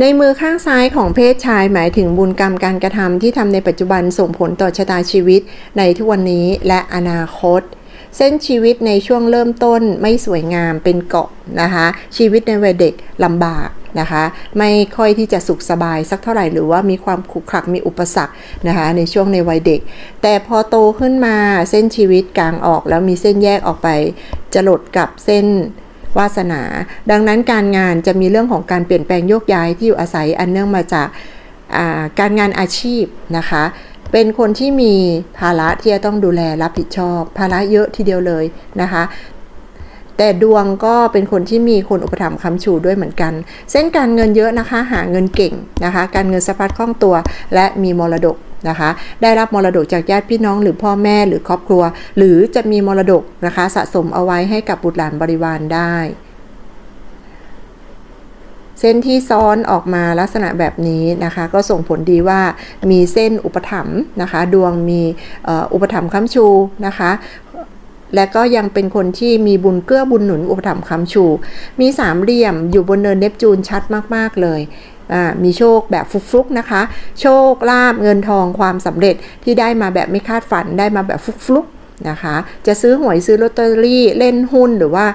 ในมือข้างซ้ายของเพศชายหมายถึงบุญกรรมการกระทำที่ทำในปัจจุบันส่งผลต่อชะตาชีวิตในทุกวันนี้และอนาคต เส้นชีวิตในช่วงเริ่มต้นไม่สวยงามเป็นเกาะนะคะ ชีวิตในวัยเด็กลำบากนะคะ ไม่ค่อยที่จะสุขสบายสักเท่าไหร่หรือว่ามีความขรุขระมีอุปสรรคนะคะ ในช่วงในวัยเด็ก แต่พอโตขึ้นมาเส้นชีวิตกลางออกแล้วมีเส้นแยกออกไปจะหลดกับเส้น วาสนา ดังนั้นการงานจะมีเรื่องของการเปลี่ยนแปลงโยกย้ายที่อยู่อาศัยอันเนื่องมาจากาการงานอาชีพนะคะ เป็นคนที่มีภาระที่จะต้องดูแลรับผิดชอบ ภาระเยอะทีเดียวเลยนะคะแต่ดวงก็เป็นคนที่มีคนอุปถัมภ์ค้ำชูด้วยเหมือนกัน เส้นการเงินเยอะนะคะ หาเงินเก่งนะคะ การเงินสะพัดคล่องตัว และมีมรดก นะคะ ได้รับมรดกจากญาติพี่น้องหรือพ่อแม่หรือครอบครัว หรือจะมีมรดกนะคะสะสมเอาไว้ให้กับบุตรหลานบริวารได้ เส้นที่ซ้อนออกมาลักษณะแบบนี้นะคะ ก็ส่งผลดีว่ามีเส้นอุปถัมภ์นะคะ ดวงมีอุปถัมภ์ค้ำชูนะคะและก็ยังเป็นคนที่มีบุญเกื้อบุญหนุนอุปถัมภ์ค้ำชู มีสามเหลี่ยมอยู่บนเนินเนปจูนชัดมาก ๆ เลย มีโชคแบบฟลุกๆนะคะ โชคลาบเงินทองความสำเร็จที่ได้มาแบบไม่คาดฝันได้มาแบบฟลุกๆนะคะ จะซื้อหวยซื้อลอตเตอรี่เล่นหุ้นหรือว่า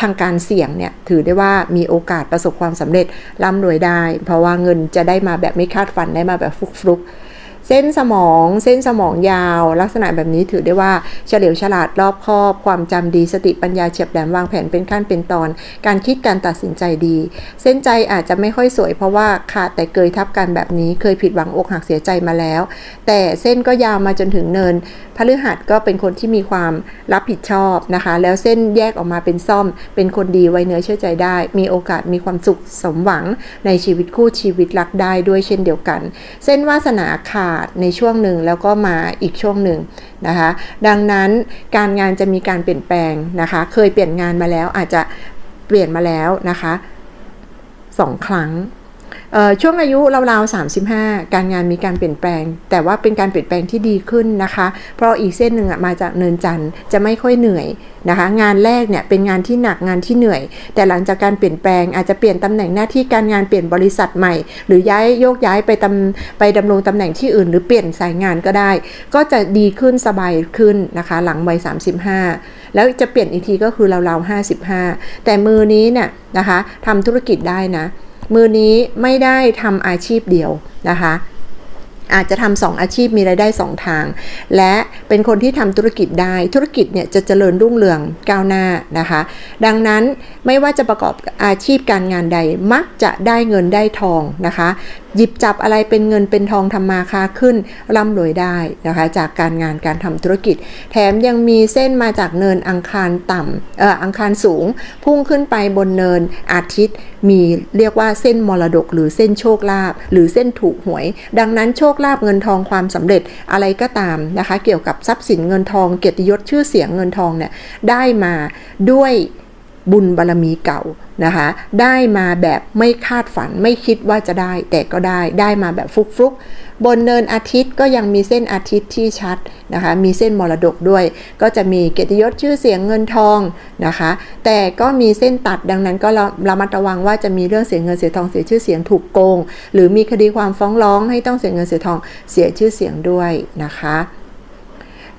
ทางการเสี่ยงเนี่ยถือได้ว่ามีโอกาสประสบความสำเร็จร่ำรวยได้ เพราะว่าเงินจะได้มาแบบไม่คาดฝันได้มาแบบฟลุกๆ เส้นสมอง เส้นสมองยาว ลักษณะแบบนี้ถือได้ว่าเฉลียวฉลาดรอบคอบ ความจำดีสติปัญญาเฉียบแหลมวางแผนเป็นขั้นเป็นตอน การคิดการตัดสินใจดี เส้นใจอาจจะไม่ค่อยสวยเพราะว่าขาดแต่เกยทับกันแบบนี้เคยผิดหวังอกหักเสียใจมาแล้ว แต่เส้นก็ยาวมาจนถึงเนินพฤหัสก็เป็นคนที่มีความรับผิดชอบนะคะ แล้วเส้นแยกออกมาเป็นซ่อม เป็นคนดีไว้เนื้อเชื่อใจได้ มีโอกาสมีความสุขสมหวังในชีวิตคู่ชีวิตรักได้ด้วยเช่นเดียวกัน เส้นวาสนาขาดในช่วงหนึ่งแล้วก็มาอีกช่วงหนึ่งนะคะ ดังนั้นการงานจะมีการเปลี่ยนแปลงนะคะ เคยเปลี่ยนงานมาแล้วอาจจะเปลี่ยนมาแล้วนะคะสองครั้ง ช่วงอายุราวๆ35 การงานมีการเปลี่ยนแปลง แต่ว่าเป็นการเปลี่ยนแปลงที่ดีขึ้นนะคะ เพราะอีกเส้นหนึ่งมาจากเนินจันทร์จะไม่ค่อยเหนื่อยนะคะ งานแรกเนี่ยเป็นงานที่หนักงานที่เหนื่อย แต่หลังจากการเปลี่ยนแปลงอาจจะเปลี่ยนตำแหน่งหน้าที่การงานเปลี่ยนบริษัทใหม่ หรือย้ายโยกย้ายไปตำไปดำรงตำแหน่งที่อื่น หรือเปลี่ยนสายงานก็ได้ ก็จะดีขึ้นสบายขึ้นนะคะ หลังวัย35 แล้วจะเปลี่ยนอีกทีก็คือราวๆ55 แต่มือนี้เนี่ยนะคะทำธุรกิจได้นะ มือนี้ไม่ได้ทำอาชีพเดียวนะคะ อาจจะทำสองอาชีพมีรายได้สองทาง และเป็นคนที่ทำธุรกิจได้ธุรกิจเนี่ยจะเจริญรุ่งเรืองก้าวหน้านะคะ ดังนั้นไม่ว่าจะประกอบอาชีพการงานใดมักจะได้เงินได้ทองนะคะ หยิบจับอะไรเป็นเงินเป็นทองทำมาค้าขึ้นร่ำรวยได้นะคะ จากการงานการทำธุรกิจ แถมยังมีเส้นมาจากเนินอังคารต่ำเอ่ออังคารสูง พุ่งขึ้นไปบนเนินอาทิตย์ มีเรียกว่าเส้นมรดก หรือเส้นโชคลาภหรือเส้นถูกหวย ดังนั้นโชคลาภเงินทองความสำเร็จอะไรก็ตามนะคะ เกี่ยวกับทรัพย์สินเงินทองเกียรติยศชื่อเสียงเงินทองเนี่ยได้มาด้วย บุญบารรมีเก่านะคะ ได้มาแบบไม่คาดฝันไม่คิดว่าจะได้ แต่ก็ได้ได้มาแบบฟุกฟุกบนเนินอาทิตย์ก็ยังมีเส้นอาทิตย์ที่ชัดนะคะ มีเส้นมรดกด้วย ก็จะมีเกียรติยศชื่อเสียงเงินทองนะคะ แต่ก็มีเส้นตัดดังนั้นก็ระมัดระวังว่าจะมีเรื่องเสียเงินเสียทองเสียชื่อเสียงถูกโกง หรือมีคดีความฟ้องร้องให้ต้องเสียเงินเสียทองเสียชื่อเสียงด้วยนะคะ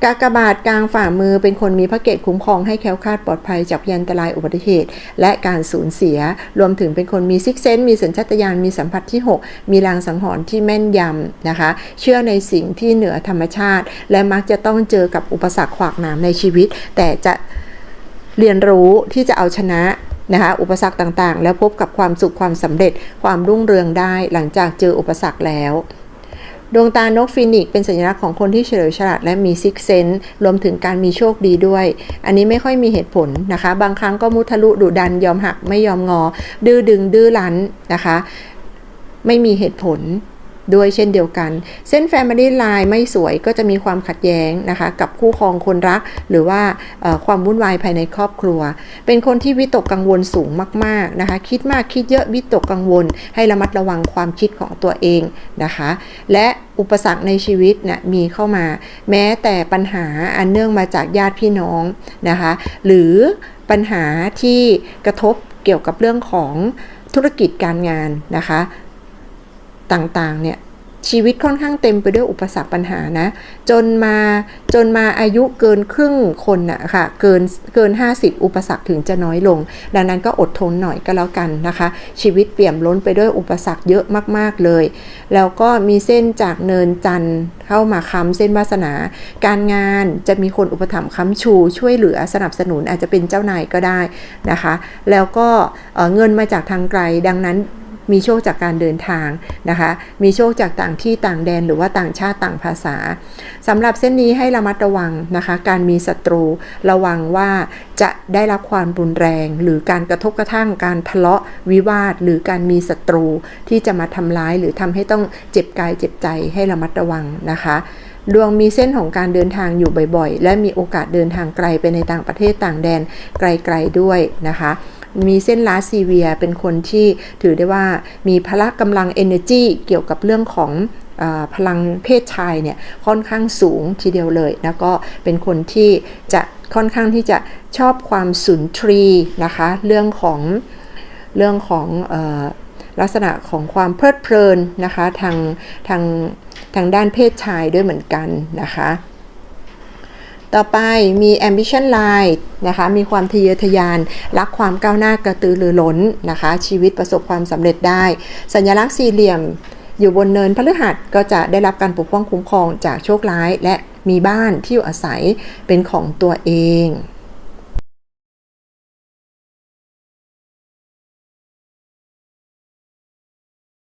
กากบาทกลางฝ่ามือเป็นคนมีพระเกตคุ้มครองให้แคล้วคลาดปลอดภัยจากยันตรายอุบัติเหตุ และการสูญเสีย รวมถึงเป็นคนมีซิกเซนมีสัญชาตญาณมีสัมผัสที่ 6 มีรางสังหรณ์ที่แม่นยำนะคะ เชื่อในสิ่งที่เหนือธรรมชาติ และมักจะต้องเจอกับอุปสรรคขวากหนามในชีวิต แต่จะเรียนรู้ที่จะเอาชนะนะคะอุปสรรคต่างๆ แล้วพบกับความสุขความสำเร็จความรุ่งเรืองได้หลังจากเจออุปสรรคแล้ว ดวงตานกฟินิกเป็นสัญลักษณ์ของคนที่เฉลียวฉลาดและมีซิกเซนรวมถึงการมีโชคดีด้วย อันนี้ไม่ค่อยมีเหตุผลนะคะ บางครั้งก็มุทะลุดุดันยอมหักไม่ยอมงอ ดื้อดึงดื้อรั้นนะคะ ไม่มีเหตุผล ด้วยเช่นเดียวกัน เส้น Family Line ไม่สวยก็จะมีความขัดแย้งนะคะกับคู่ครองคนรัก หรือว่าความวุ่นวายภายในครอบครัว เป็นคนที่วิตกกังวลสูงมากๆนะคะคิดมากคิดเยอะวิตกกังวล ให้ระมัดระวังความคิดของตัวเองนะคะ และอุปสรรคในชีวิตนะมีเข้ามา แม้แต่ปัญหาอันเนื่องมาจากญาติพี่น้องนะคะหรือปัญหาที่กระทบเกี่ยวกับเรื่องของธุรกิจการงานนะคะ ต่างๆเนี่ยชีวิตค่อนข้างเต็มไปด้วยอุปสรรคปัญหานะ จนมาจนมาอายุเกินครึ่งคนน่ะค่ะเกินเกิน 50 อุปสรรคถึงจะน้อยลง ดังนั้นก็อดทนหน่อยก็แล้วกันนะคะ ชีวิตเปี่ยมล้นไปด้วยอุปสรรคเยอะมาก ๆเลย แล้วก็มีเส้นจากเนินจันทร์เข้ามาค้ำเส้นวาสนา การงานจะมีคนอุปถัมภ์ค้ำชู ช่วยเหลือสนับสนุนอาจจะเป็นเจ้านายก็ได้นะคะ แล้วก็เเงินมาจากทางไกลดังนั้น มีโชคจากการเดินทางนะคะ มีโชคจากต่างที่ต่างแดนหรือว่าต่างชาติต่างภาษาสำหรับเส้นนี้ให้ระมัดระวังนะคะ การมีศัตรูระวังว่าจะได้รับความรุนแรง หรือการกระทบกระทั่งการทะเลาะวิวาท หรือการมีศัตรูที่จะมาทำร้าย หรือทำให้ต้องเจ็บกายเจ็บใจให้ระมัดระวังนะคะดวงมีเส้นของการเดินทางอยู่บ่อยๆ และมีโอกาสเดินทางไกลไปในต่างประเทศต่างแดนไกลๆด้วยนะคะ มีเส้นลาซีเวียเป็นคนที่ถือได้ว่ามีพละกำลัง energy เกี่ยวกับเรื่องของอพลังเพศชายเนี่ยค่อนข้างสูงทีเดียวเลยแล้วก็เป็นคนที่จะค่อนข้างที่จะชอบความสุนทรีนะคะเรื่องของเรื่องของออลักษณะของความเพลิดเพลินนะคะทางทางทางด้านเพศชายด้วยเหมือนกันนะคะ ต่อไปมี ambition line นะคะ มีความทะเยอทะยาน รักความก้าวหน้ากระตือรือร้นนะคะ ชีวิตประสบความสำเร็จได้ สัญลักษณ์สี่เหลี่ยมอยู่บนเนินพฤหัสก็จะได้รับการปกป้องคุ้มครองจากโชคร้าย และมีบ้านที่อยู่อาศัยเป็นของตัวเอง